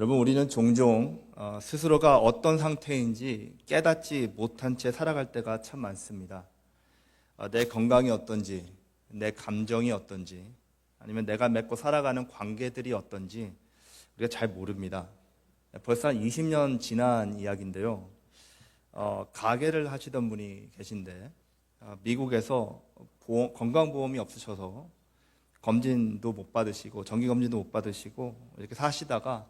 여러분, 우리는 종종 어, 스스로가 어떤 상태인지 깨닫지 못한 채 살아갈 때가 참 많습니다. 어, 내 건강이 어떤지, 내 감정이 어떤지, 아니면 내가 맺고 살아가는 관계들이 어떤지 우리가 잘 모릅니다. 벌써 한 20년 지난 이야기인데요. 어, 가게를 하시던 분이 계신데 어, 미국에서 보험- 건강보험이 없으셔서 검진도 못 받으시고 정기 검진도 못 받으시고 이렇게 사시다가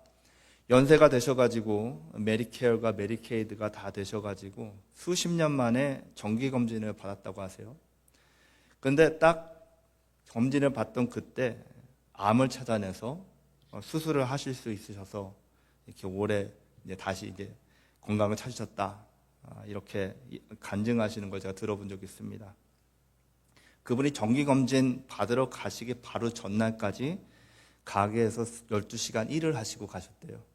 연세가 되셔가지고 메디케어가 메디케이드가 다 되셔가지고 수십 년 만에 정기 검진을 받았다고 하세요. 근데 딱 검진을 받던 그때 암을 찾아내서 어, 수술을 하실 수 있으셔서 이렇게 올해 이제 다시 이제 건강을 찾으셨다 아, 이렇게 이- 간증하시는 걸 제가 들어본 적이 있습니다. 그분이 정기 검진 받으러 가시기 바로 전날까지 가게에서 12시간 일을 하시고 가셨대요.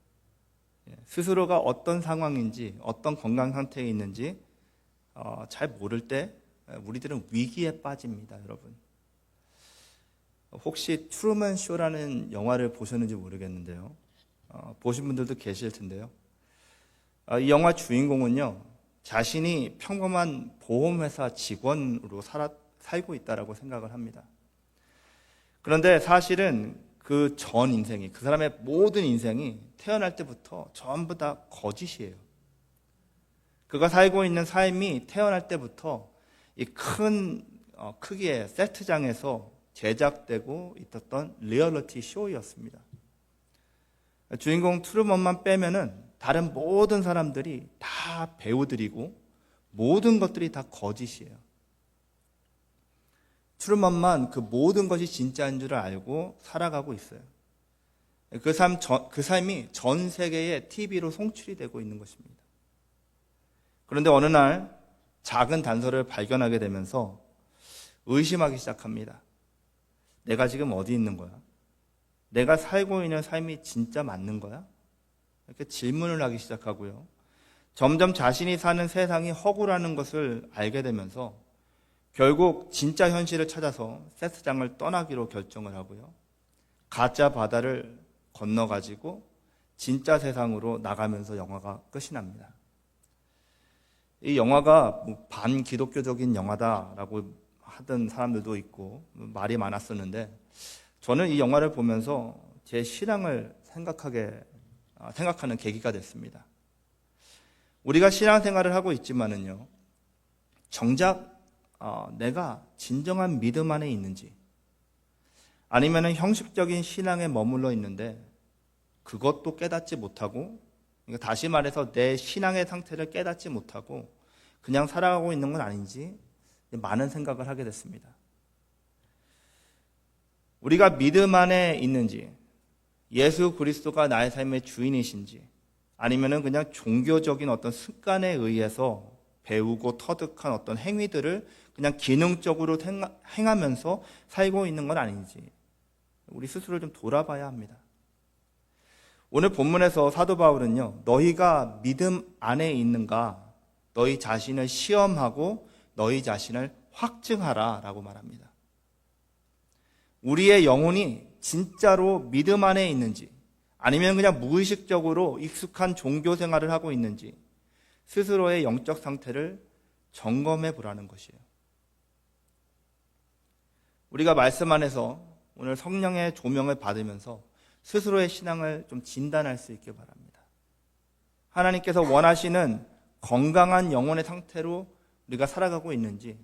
예, 스스로가 어떤 상황인지 어떤 건강 상태에 있는지 어, 잘 모를 때 에, 우리들은 위기에 빠집니다, 여러분. 혹시 트루먼 쇼라는 영화를 보셨는지 모르겠는데요. 어, 보신 분들도 계실 텐데요. 어, 이 영화 주인공은요, 자신이 평범한 보험회사 직원으로 살아, 살고 있다라고 생각을 합니다. 그런데 사실은 그 전 인생이, 그 사람의 모든 인생이 태어날 때부터 전부 다 거짓이에요. 그가 살고 있는 삶이 태어날 때부터 이큰 어, 크기의 세트장에서 제작되고 있었던 리얼리티 쇼였습니다. 주인공 트루먼만 빼면은 다른 모든 사람들이 다 배우들이고 모든 것들이 다 거짓이에요. 트루먼만 그 모든 것이 진짜인 줄 알고 살아가고 있어요. 그 삶, 전- 그 삶이 전 세계의 TV로 송출이 되고 있는 것입니다. 그런데 어느 날 작은 단서를 발견하게 되면서 의심하기 시작합니다. 내가 지금 어디 있는 거야? 내가 살고 있는 삶이 진짜 맞는 거야? 이렇게 질문을 하기 시작하고요. 점점 자신이 사는 세상이 허구라는 것을 알게 되면서 결국 진짜 현실을 찾아서 세트장을 떠나기로 결정을 하고요. 가짜 바다를 건너가지고 진짜 세상으로 나가면서 영화가 끝이 납니다. 이 영화가 뭐 반기독교적인 영화다라고 하던 사람들도 있고 말이 많았었는데 저는 이 영화를 보면서 제 신앙을 생각하게 아, 생각하는 계기가 됐습니다. 우리가 신앙생활을 하고 있지만은요, 정작 어, 내가 진정한 믿음 안에 있는지, 아니면은 형식적인 신앙에 머물러 있는데 그것도 깨닫지 못하고, 그러니까 다시 말해서 내 신앙의 상태를 깨닫지 못하고 그냥 살아가고 있는 건 아닌지 많은 생각을 하게 됐습니다. 우리가 믿음 안에 있는지, 예수 그리스도가 나의 삶의 주인이신지, 아니면은 그냥 종교적인 어떤 습관에 의해서 배우고 터득한 어떤 행위들을 그냥 기능적으로 행하- 행하면서 살고 있는 건 아닌지, 우리 스스로를 좀 돌아봐야 합니다. 오늘 본문에서 사도 바울은요, 너희가 믿음 안에 있는가, 너희 자신을 시험하고 너희 자신을 확증하라 라고 말합니다. 우리의 영혼이 진짜로 믿음 안에 있는지, 아니면 그냥 무의식적으로 익숙한 종교 생활을 하고 있는지, 스스로의 영적 상태를 점검해 보라는 것이에요. 우리가 말씀 안에서 오늘 성령의 조명을 받으면서 스스로의 신앙을 좀 진단할 수 있게 바랍니다. 하나님께서 원하시는 건강한 영혼의 상태로 우리가 살아가고 있는지,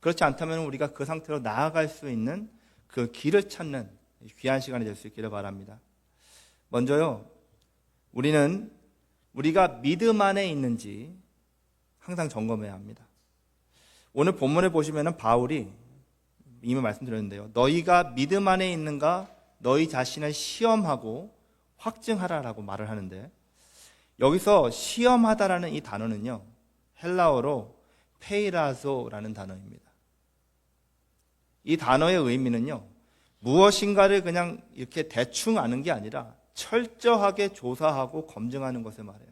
그렇지 않다면 우리가 그 상태로 나아갈 수 있는 그 길을 찾는 귀한 시간이 될 수 있기를 바랍니다. 먼저요, 우리는 우리가 믿음 안에 있는지 항상 점검해야 합니다. 오늘 본문에 보시면 바울이 이미 말씀드렸는데요. 너희가 믿음 안에 있는가 너희 자신을 시험하고 확증하라라고 말을 하는데 여기서 시험하다라는 이 단어는요. 헬라어로 페이라소라는 단어입니다. 이 단어의 의미는요. 무엇인가를 그냥 이렇게 대충 아는 게 아니라 철저하게 조사하고 검증하는 것을 말해요.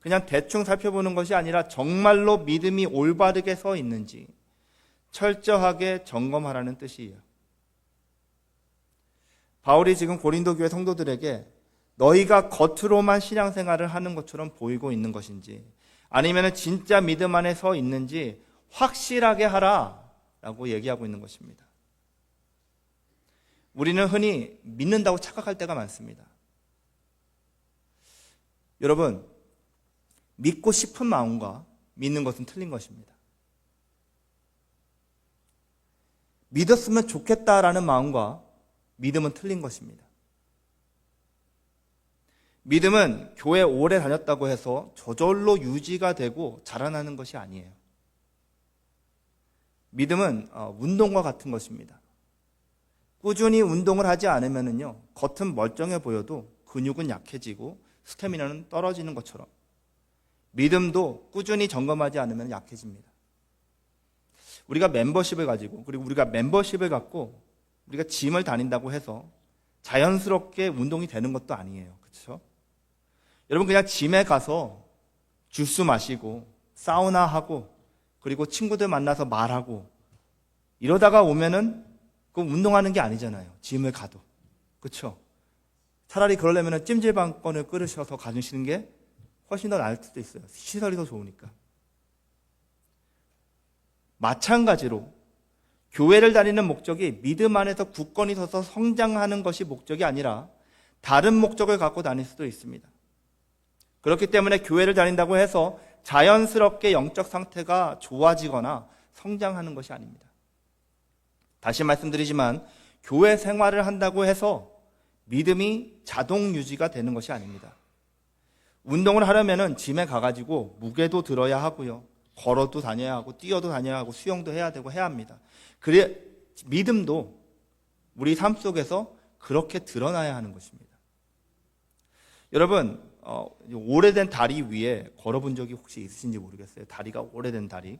그냥 대충 살펴보는 것이 아니라 정말로 믿음이 올바르게 서 있는지 철저하게 점검하라는 뜻이에요. 바울이 지금 고린도 교회 성도들에게 너희가 겉으로만 신앙생활을 하는 것처럼 보이고 있는 것인지 아니면 진짜 믿음 안에 서 있는지 확실하게 하라 라고 얘기하고 있는 것입니다. 우리는 흔히 믿는다고 착각할 때가 많습니다. 여러분, 믿고 싶은 마음과 믿는 것은 틀린 것입니다. 믿었으면 좋겠다라는 마음과 믿음은 틀린 것입니다. 믿음은 교회 오래 다녔다고 해서 저절로 유지가 되고 자라나는 것이 아니에요. 믿음은 어, 운동과 같은 것입니다. 꾸준히 운동을 하지 않으면요, 겉은 멀쩡해 보여도 근육은 약해지고 스태미나는 떨어지는 것처럼 믿음도 꾸준히 점검하지 않으면 약해집니다. 우리가 멤버십을 가지고 그리고 우리가 멤버십을 갖고 우리가 짐을 다닌다고 해서 자연스럽게 운동이 되는 것도 아니에요. 그렇죠? 여러분 그냥 짐에 가서 주스 마시고 사우나 하고 그리고 친구들 만나서 말하고 이러다가 오면은 그 운동하는 게 아니잖아요. 짐을 가도. 그렇죠? 차라리 그러려면 찜질방권을 끌으셔서 가주시는 게 훨씬 더 나을 수도 있어요. 시설이 더 좋으니까. 마찬가지로 교회를 다니는 목적이 믿음 안에서 굳건히 서서 성장하는 것이 목적이 아니라 다른 목적을 갖고 다닐 수도 있습니다. 그렇기 때문에 교회를 다닌다고 해서 자연스럽게 영적 상태가 좋아지거나 성장하는 것이 아닙니다. 다시 말씀드리지만 교회 생활을 한다고 해서 믿음이 자동 유지가 되는 것이 아닙니다. 운동을 하려면은 짐에 가가지고 무게도 들어야 하고요. 걸어도 다녀야 하고, 뛰어도 다녀야 하고, 수영도 해야 되고, 해야 합니다. 그래, 믿음도 우리 삶 속에서 그렇게 드러나야 하는 것입니다. 여러분, 어, 오래된 다리 위에 걸어본 적이 혹시 있으신지 모르겠어요. 다리가 오래된 다리.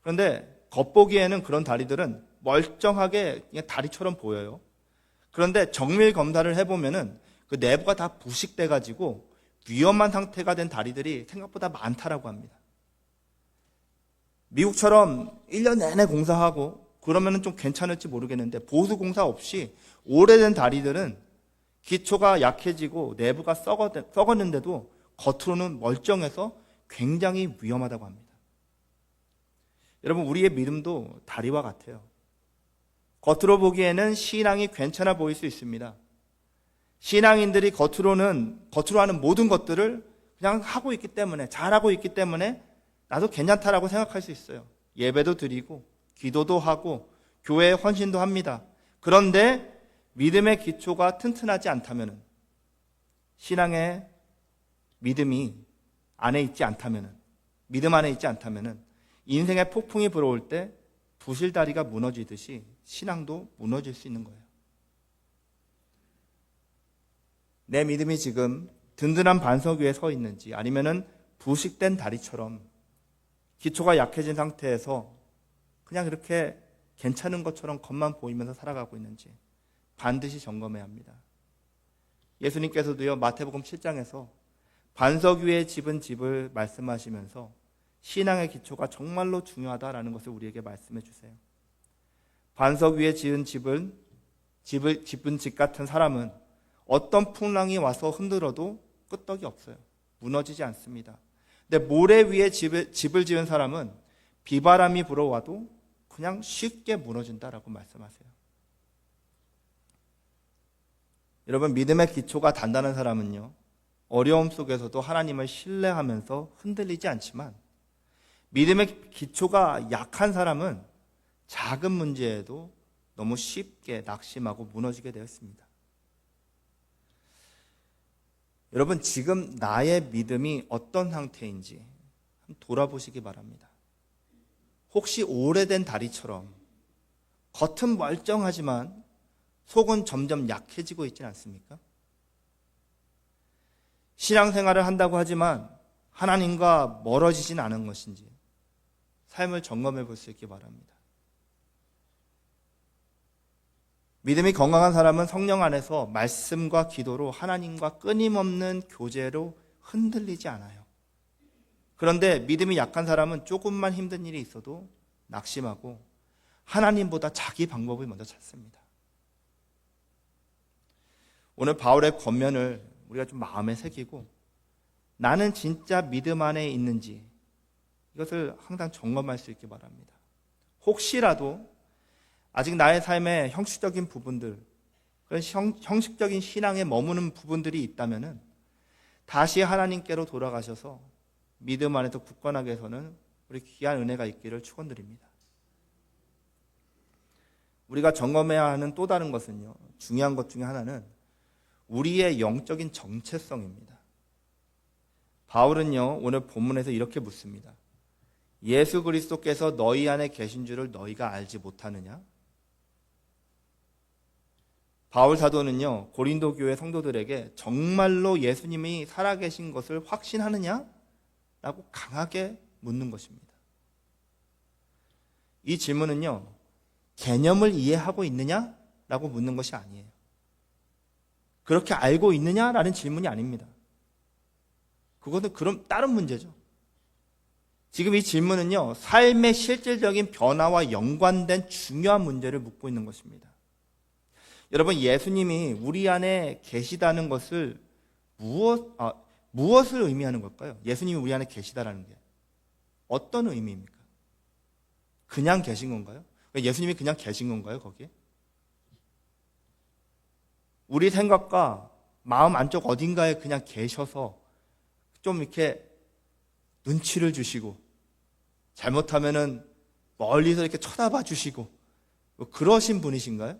그런데 겉보기에는 그런 다리들은 멀쩡하게 그냥 다리처럼 보여요. 그런데 정밀 검사를 해보면은 그 내부가 다 부식돼가지고 위험한 상태가 된 다리들이 생각보다 많다라고 합니다. 미국처럼 1년 내내 공사하고 그러면은 좀 괜찮을지 모르겠는데 보수 공사 없이 오래된 다리들은 기초가 약해지고 내부가 썩었는데도 겉으로는 멀쩡해서 굉장히 위험하다고 합니다. 여러분, 우리의 믿음도 다리와 같아요. 겉으로 보기에는 신앙이 괜찮아 보일 수 있습니다. 신앙인들이 겉으로는, 겉으로 하는 모든 것들을 그냥 하고 있기 때문에, 잘하고 있기 때문에 나도 괜찮다라고 생각할 수 있어요. 예배도 드리고, 기도도 하고, 교회에 헌신도 합니다. 그런데 믿음의 기초가 튼튼하지 않다면, 신앙의 믿음이 안에 있지 않다면, 믿음 안에 있지 않다면, 인생의 폭풍이 불어올 때 부실다리가 무너지듯이 신앙도 무너질 수 있는 거예요. 내 믿음이 지금 든든한 반석 위에 서 있는지 아니면은 부식된 다리처럼 기초가 약해진 상태에서 그냥 이렇게 괜찮은 것처럼 겉만 보이면서 살아가고 있는지 반드시 점검해야 합니다. 예수님께서도요, 마태복음 7장에서 반석 위에 집은 집을 말씀하시면서 신앙의 기초가 정말로 중요하다라는 것을 우리에게 말씀해 주세요. 반석 위에 지은 집은 집을 집은 집 같은 사람은 어떤 풍랑이 와서 흔들어도 끄떡이 없어요. 무너지지 않습니다. 근데 모래 위에 집을, 집을 지은 사람은 비바람이 불어와도 그냥 쉽게 무너진다라고 말씀하세요. 여러분, 믿음의 기초가 단단한 사람은요, 어려움 속에서도 하나님을 신뢰하면서 흔들리지 않지만, 믿음의 기초가 약한 사람은 작은 문제에도 너무 쉽게 낙심하고 무너지게 되었습니다. 여러분, 지금 나의 믿음이 어떤 상태인지 돌아보시기 바랍니다. 혹시 오래된 다리처럼 겉은 멀쩡하지만 속은 점점 약해지고 있지 않습니까? 신앙생활을 한다고 하지만 하나님과 멀어지진 않은 것인지 삶을 점검해 볼 수 있기 바랍니다. 믿음이 건강한 사람은 성령 안에서 말씀과 기도로 하나님과 끊임없는 교제로 흔들리지 않아요. 그런데 믿음이 약한 사람은 조금만 힘든 일이 있어도 낙심하고 하나님보다 자기 방법을 먼저 찾습니다. 오늘 바울의 권면을 우리가 좀 마음에 새기고 나는 진짜 믿음 안에 있는지 이것을 항상 점검할 수 있기 바랍니다. 혹시라도 아직 나의 삶에 형식적인 부분들, 그런 형, 형식적인 신앙에 머무는 부분들이 있다면은 다시 하나님께로 돌아가셔서 믿음 안에서 굳건하게 서는 우리 귀한 은혜가 있기를 축원드립니다. 우리가 점검해야 하는 또 다른 것은요. 중요한 것 중에 하나는 우리의 영적인 정체성입니다. 바울은요. 오늘 본문에서 이렇게 묻습니다. 예수 그리스도께서 너희 안에 계신 줄을 너희가 알지 못하느냐? 바울 사도는요, 고린도 교회 성도들에게 정말로 예수님이 살아계신 것을 확신하느냐? 라고 강하게 묻는 것입니다. 이 질문은요, 개념을 이해하고 있느냐? 라고 묻는 것이 아니에요. 그렇게 알고 있느냐? 라는 질문이 아닙니다. 그것은 그럼 다른 문제죠. 지금 이 질문은요, 삶의 실질적인 변화와 연관된 중요한 문제를 묻고 있는 것입니다. 여러분, 예수님이 우리 안에 계시다는 것을 무엇, 아, 무엇을 의미하는 걸까요? 예수님이 우리 안에 계시다라는 게. 어떤 의미입니까? 그냥 계신 건가요? 예수님이 그냥 계신 건가요, 거기에? 우리 생각과 마음 안쪽 어딘가에 그냥 계셔서 좀 이렇게 눈치를 주시고 잘못하면은 멀리서 이렇게 쳐다봐 주시고 뭐 그러신 분이신가요?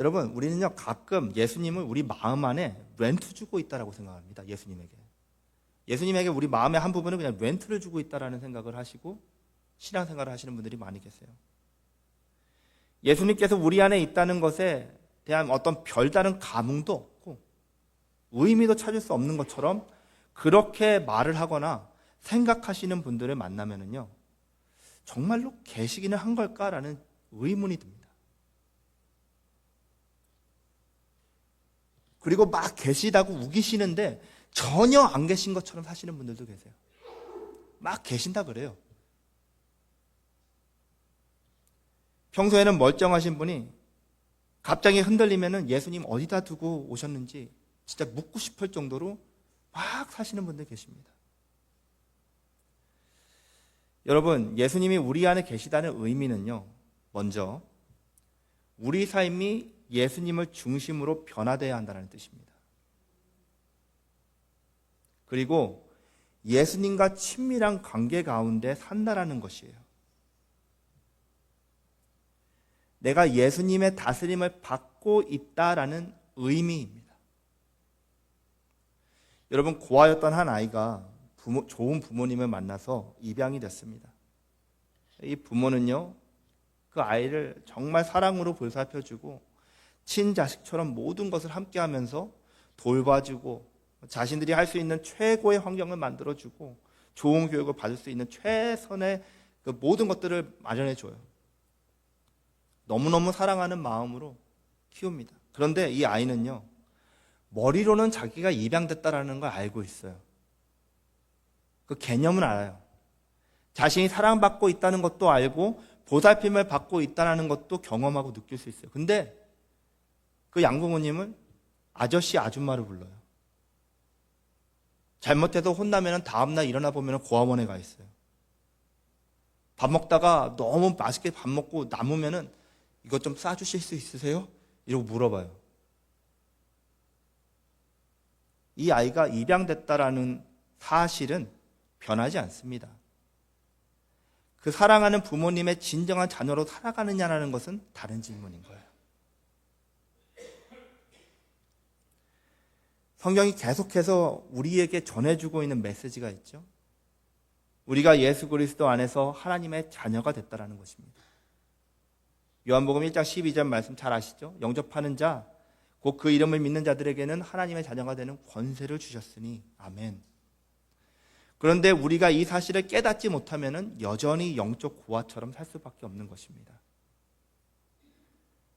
여러분, 우리는요, 가끔 예수님을 우리 마음 안에 렌트 주고 있다라고 생각합니다. 예수님에게. 예수님에게 우리 마음의 한 부분을 그냥 렌트를 주고 있다라는 생각을 하시고 신앙생활을 하시는 분들이 많이 계세요. 예수님께서 우리 안에 있다는 것에 대한 어떤 별다른 감흥도 없고 의미도 찾을 수 없는 것처럼 그렇게 말을 하거나 생각하시는 분들을 만나면은요, 정말로 계시기는 한 걸까라는 의문이 듭니다. 그리고 막 계시다고 우기시는데 전혀 안 계신 것처럼 사시는 분들도 계세요. 막 계신다 그래요. 평소에는 멀쩡하신 분이 갑자기 흔들리면은 예수님 어디다 두고 오셨는지 진짜 묻고 싶을 정도로 막 사시는 분들 계십니다. 여러분, 예수님이 우리 안에 계시다는 의미는요, 먼저, 우리 삶이 예수님을 중심으로 변화되어야 한다는 뜻입니다. 그리고 예수님과 친밀한 관계 가운데 산다라는 것이에요. 내가 예수님의 다스림을 받고 있다라는 의미입니다. 여러분, 고아였던 한 아이가 부모, 좋은 부모님을 만나서 입양이 됐습니다. 이 부모는요, 그 아이를 정말 사랑으로 보살펴주고 친자식처럼 모든 것을 함께 하면서 돌봐주고 자신들이 할 수 있는 최고의 환경을 만들어주고 좋은 교육을 받을 수 있는 최선의 그 모든 것들을 마련해줘요. 너무너무 사랑하는 마음으로 키웁니다. 그런데 이 아이는요, 머리로는 자기가 입양됐다라는 걸 알고 있어요. 그 개념은 알아요. 자신이 사랑받고 있다는 것도 알고 보살핌을 받고 있다는 것도 경험하고 느낄 수 있어요. 근데 그 양부모님을 아저씨 아줌마로 불러요. 잘못해서 혼나면 다음날 일어나 보면 고아원에 가 있어요. 밥 먹다가 너무 맛있게 밥 먹고 남으면은 이것 좀 싸주실 수 있으세요? 이러고 물어봐요. 이 아이가 입양됐다라는 사실은 변하지 않습니다. 그 사랑하는 부모님의 진정한 자녀로 살아가느냐라는 것은 다른 질문인 거예요. 성경이 계속해서 우리에게 전해주고 있는 메시지가 있죠. 우리가 예수 그리스도 안에서 하나님의 자녀가 됐다라는 것입니다. 요한복음 1장 12절 말씀 잘 아시죠? 영접하는 자, 곧 그 이름을 믿는 자들에게는 하나님의 자녀가 되는 권세를 주셨으니 아멘. 그런데 우리가 이 사실을 깨닫지 못하면 여전히 영적 고아처럼 살 수밖에 없는 것입니다.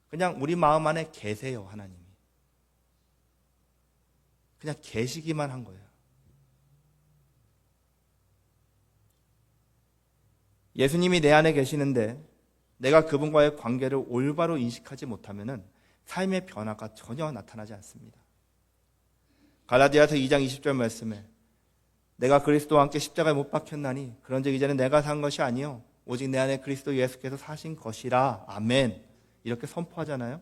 그냥 우리 마음 안에 계세요, 하나님이. 그냥 계시기만 한 거예요. 예수님이 내 안에 계시는데 내가 그분과의 관계를 올바로 인식하지 못하면은 삶의 변화가 전혀 나타나지 않습니다. 갈라디아서 2장 20절 말씀에 내가 그리스도와 함께 십자가에 못 박혔나니 그런즉 이제는 내가 산 것이 아니요 오직 내 안에 그리스도 예수께서 사신 것이라 아멘 이렇게 선포하잖아요.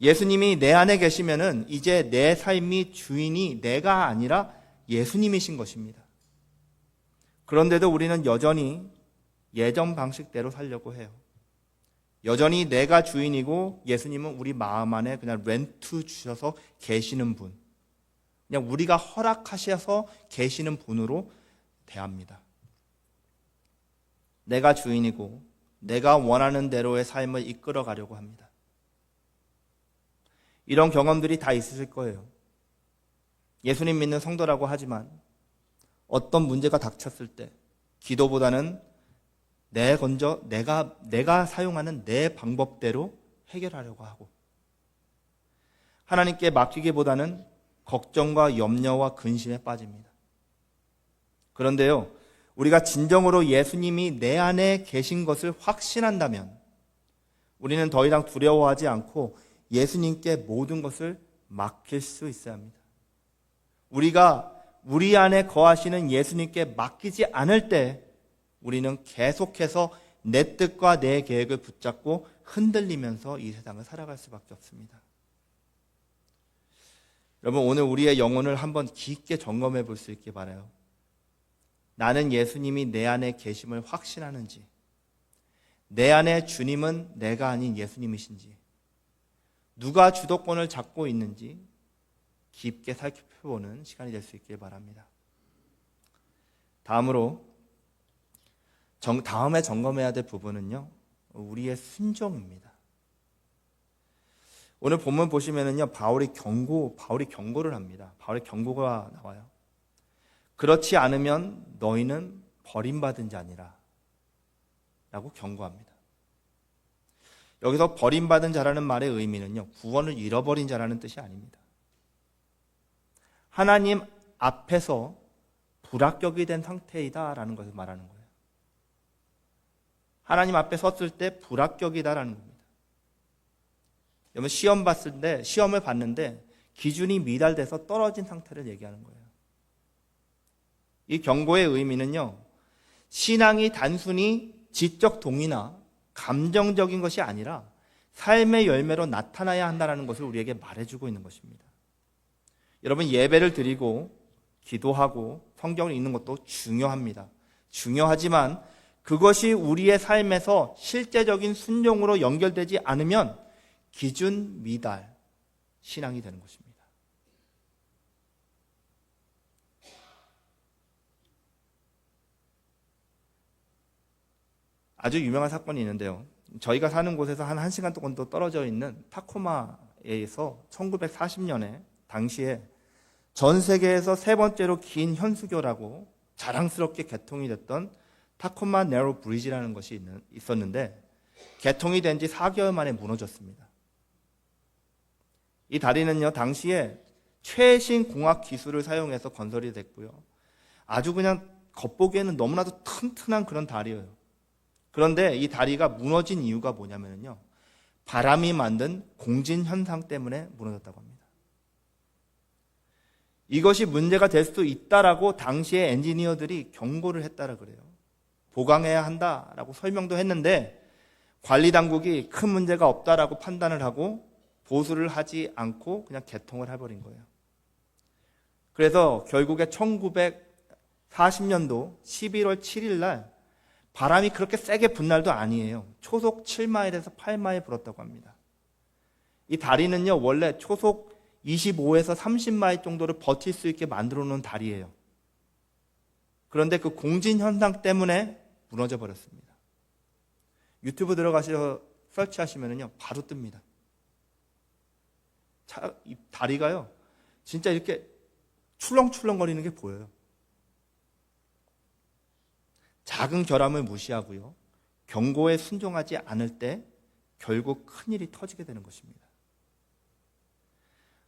예수님이 내 안에 계시면은 이제 내 삶이 주인이 내가 아니라 예수님이신 것입니다. 그런데도 우리는 여전히 예전 방식대로 살려고 해요. 여전히 내가 주인이고 예수님은 우리 마음 안에 그냥 렌트 주셔서 계시는 분. 그냥 우리가 허락하셔서 계시는 분으로 대합니다. 내가 주인이고 내가 원하는 대로의 삶을 이끌어 가려고 합니다. 이런 경험들이 다 있으실 거예요. 예수님 믿는 성도라고 하지만 어떤 문제가 닥쳤을 때 기도보다는 내 건져 내가 내가 사용하는 내 방법대로 해결하려고 하고 하나님께 맡기기보다는 걱정과 염려와 근심에 빠집니다. 그런데요, 우리가 진정으로 예수님이 내 안에 계신 것을 확신한다면 우리는 더 이상 두려워하지 않고 예수님께 모든 것을 맡길 수 있어야 합니다. 우리가 우리 안에 거하시는 예수님께 맡기지 않을 때 우리는 계속해서 내 뜻과 내 계획을 붙잡고 흔들리면서 이 세상을 살아갈 수밖에 없습니다. 여러분, 오늘 우리의 영혼을 한번 깊게 점검해 볼 수 있게 바라요. 나는 예수님이 내 안에 계심을 확신하는지, 내 안에 주님은 내가 아닌 예수님이신지, 누가 주도권을 잡고 있는지 깊게 살펴보는 시간이 될 수 있길 바랍니다. 다음으로 정, 다음에 점검해야 될 부분은요, 우리의 순종입니다. 오늘 본문 보시면은요, 바울이 경고, 바울이 경고를 합니다. 바울의 경고가 나와요. 그렇지 않으면 너희는 버림받은 자니라. 라고 경고합니다. 여기서 버림받은 자라는 말의 의미는요, 구원을 잃어버린 자라는 뜻이 아닙니다. 하나님 앞에서 불합격이 된 상태이다라는 것을 말하는 거예요. 하나님 앞에 섰을 때 불합격이다라는 겁니다. 여러분 시험 봤을 때 시험을 봤는데 기준이 미달돼서 떨어진 상태를 얘기하는 거예요. 이 경고의 의미는요. 신앙이 단순히 지적 동의나 감정적인 것이 아니라 삶의 열매로 나타나야 한다는 것을 우리에게 말해주고 있는 것입니다. 여러분 예배를 드리고 기도하고 성경을 읽는 것도 중요합니다. 중요하지만 그것이 우리의 삶에서 실제적인 순종으로 연결되지 않으면 기준 미달 신앙이 되는 것입니다. 아주 유명한 사건이 있는데요. 저희가 사는 곳에서 한 1시간 정도 떨어져 있는 타코마에서 1940년에 당시에 전 세계에서 세 번째로 긴 현수교라고 자랑스럽게 개통이 됐던 타코마 네로 브리지라는 것이 있었는데 개통이 된 지 4개월 만에 무너졌습니다. 이 다리는요, 당시에 최신 공학 기술을 사용해서 건설이 됐고요. 아주 그냥 겉보기에는 너무나도 튼튼한 그런 다리예요. 그런데 이 다리가 무너진 이유가 뭐냐면요. 바람이 만든 공진 현상 때문에 무너졌다고 합니다. 이것이 문제가 될 수도 있다라고 당시의 엔지니어들이 경고를 했다라 그래요. 보강해야 한다라고 설명도 했는데 관리 당국이 큰 문제가 없다라고 판단을 하고 보수를 하지 않고 그냥 개통을 해버린 거예요. 그래서 결국에 1940년도 11월 7일 날 바람이 그렇게 세게 분 날도 아니에요. 초속 7마일에서 8마일 불었다고 합니다. 이 다리는요, 원래 초속 25에서 30마일 정도를 버틸 수 있게 만들어 놓은 다리예요. 그런데 그 공진 현상 때문에 무너져 버렸습니다. 유튜브 들어가셔서 설치하시면요, 바로 뜹니다. 차, 이 다리가요, 진짜 이렇게 출렁출렁거리는 게 보여요. 작은 결함을 무시하고요. 경고에 순종하지 않을 때 결국 큰일이 터지게 되는 것입니다.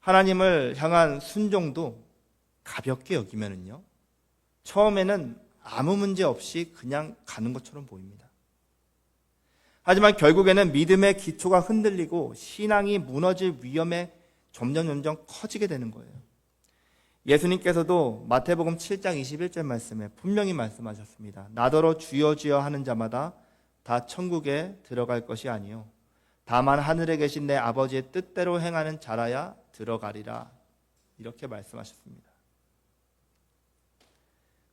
하나님을 향한 순종도 가볍게 여기면은요. 처음에는 아무 문제 없이 그냥 가는 것처럼 보입니다. 하지만 결국에는 믿음의 기초가 흔들리고 신앙이 무너질 위험에 점점 점점 커지게 되는 거예요. 예수님께서도 마태복음 7장 21절 말씀에 분명히 말씀하셨습니다. 나더러 주여 주여 하는 자마다 다 천국에 들어갈 것이 아니요 다만 하늘에 계신 내 아버지의 뜻대로 행하는 자라야 들어가리라. 이렇게 말씀하셨습니다.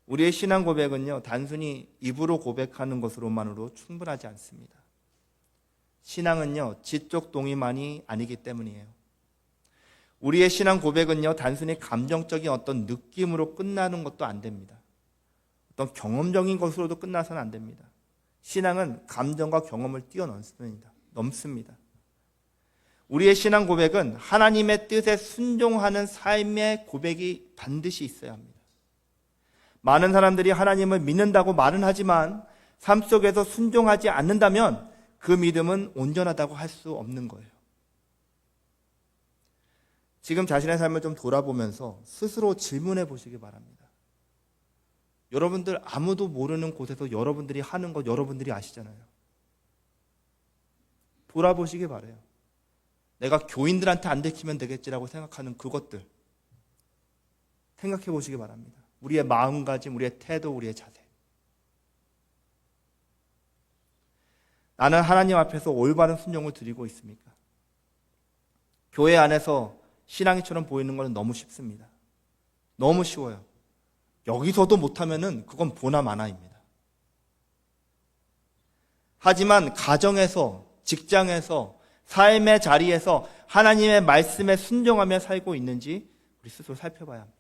우리의 신앙 고백은요, 단순히 입으로 고백하는 것으로만으로 충분하지 않습니다. 신앙은요, 지적 동의만이 아니기 때문이에요. 우리의 신앙 고백은요, 단순히 감정적인 어떤 느낌으로 끝나는 것도 안 됩니다. 어떤 경험적인 것으로도 끝나서는 안 됩니다. 신앙은 감정과 경험을 뛰어넘습니다. 넘습니다. 우리의 신앙 고백은 하나님의 뜻에 순종하는 삶의 고백이 반드시 있어야 합니다. 많은 사람들이 하나님을 믿는다고 말은 하지만 삶 속에서 순종하지 않는다면 그 믿음은 온전하다고 할 수 없는 거예요. 지금 자신의 삶을 좀 돌아보면서 스스로 질문해 보시기 바랍니다. 여러분들 아무도 모르는 곳에서 여러분들이 하는 것 여러분들이 아시잖아요. 돌아보시기 바래요. 내가 교인들한테 안 들키면 되겠지라고 생각하는 그것들 생각해 보시기 바랍니다. 우리의 마음가짐, 우리의 태도, 우리의 자세. 나는 하나님 앞에서 올바른 순종을 드리고 있습니까? 교회 안에서 신앙이처럼 보이는 것은 너무 쉽습니다. 너무 쉬워요. 여기서도 못하면은 그건 보나 마나입니다. 하지만 가정에서, 직장에서, 삶의 자리에서 하나님의 말씀에 순종하며 살고 있는지 우리 스스로 살펴봐야 합니다.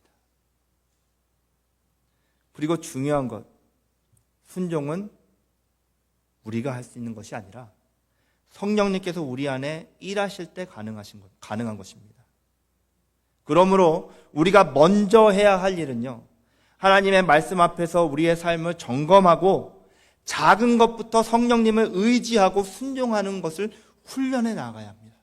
그리고 중요한 것, 순종은 우리가 할 수 있는 것이 아니라 성령님께서 우리 안에 일하실 때 가능하신 것, 가능한 것입니다. 그러므로 우리가 먼저 해야 할 일은요, 하나님의 말씀 앞에서 우리의 삶을 점검하고 작은 것부터 성령님을 의지하고 순종하는 것을 훈련해 나가야 합니다.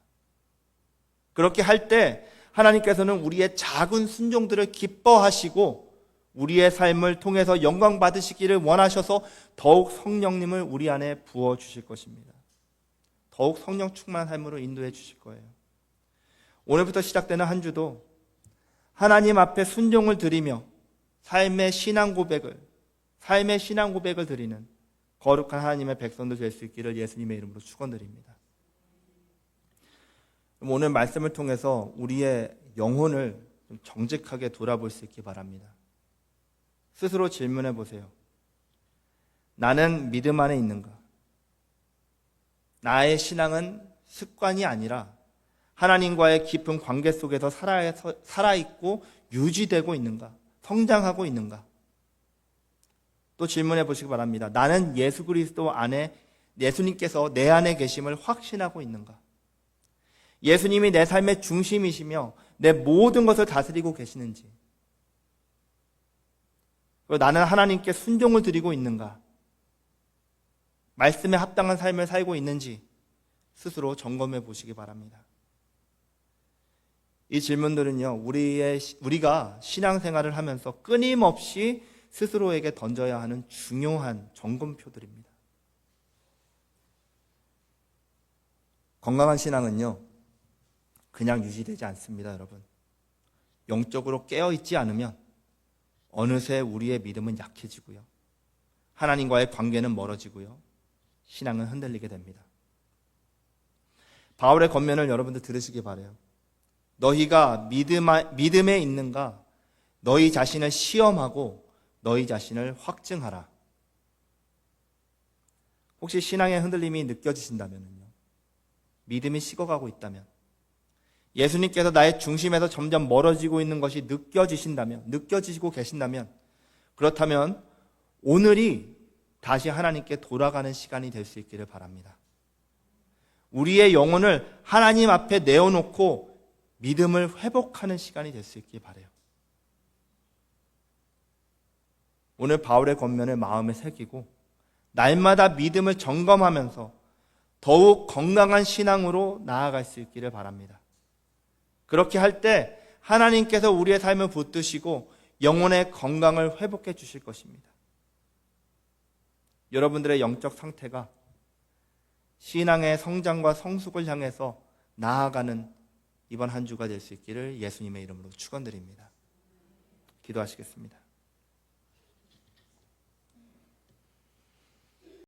그렇게 할 때 하나님께서는 우리의 작은 순종들을 기뻐하시고 우리의 삶을 통해서 영광 받으시기를 원하셔서 더욱 성령님을 우리 안에 부어 주실 것입니다. 더욱 성령 충만한 삶으로 인도해 주실 거예요. 오늘부터 시작되는 한 주도 하나님 앞에 순종을 드리며 삶의 신앙 고백을 삶의 신앙 고백을 드리는 거룩한 하나님의 백성도 될 수 있기를 예수님의 이름으로 축원드립니다. 오늘 말씀을 통해서 우리의 영혼을 정직하게 돌아볼 수 있기 바랍니다. 스스로 질문해 보세요. 나는 믿음 안에 있는가? 나의 신앙은 습관이 아니라 하나님과의 깊은 관계 속에서 살아있고 유지되고 있는가? 성장하고 있는가? 또 질문해 보시기 바랍니다. 나는 예수 그리스도 안에 예수님께서 내 안에 계심을 확신하고 있는가? 예수님이 내 삶의 중심이시며 내 모든 것을 다스리고 계시는지 나는 하나님께 순종을 드리고 있는가? 말씀에 합당한 삶을 살고 있는지 스스로 점검해 보시기 바랍니다. 이 질문들은요, 우리의, 우리가 신앙생활을 하면서 끊임없이 스스로에게 던져야 하는 중요한 점검표들입니다. 건강한 신앙은요, 그냥 유지되지 않습니다, 여러분. 영적으로 깨어있지 않으면 어느새 우리의 믿음은 약해지고요. 하나님과의 관계는 멀어지고요. 신앙은 흔들리게 됩니다. 바울의 겉면을 여러분들 들으시기 바래요. 너희가 믿음, 믿음 에 있는가? 너희 자신을 시험하고 너희 자신을 확증하라. 혹시 신앙의 흔들림이 느껴지신다면요. 믿음이 식어가고 있다면 예수님께서 나의 중심에서 점점 멀어지고 있는 것이 느껴지신다면, 느껴지시고 계신다면, 그렇다면 오늘이 다시 하나님께 돌아가는 시간이 될 수 있기를 바랍니다. 우리의 영혼을 하나님 앞에 내어놓고 믿음을 회복하는 시간이 있길 바래요. 오늘 바울의 겉면을 마음에 새기고 날마다 믿음을 점검하면서 더욱 건강한 신앙으로 나아갈 수 있기를 바랍니다. 그렇게 할 때 하나님께서 우리의 삶을 붙드시고 영혼의 건강을 회복해 주실 것입니다. 여러분들의 영적 상태가 신앙의 성장과 성숙을 향해서 나아가는 이번 한 주가 될 수 있기를 예수님의 이름으로 축원드립니다. 기도하시겠습니다.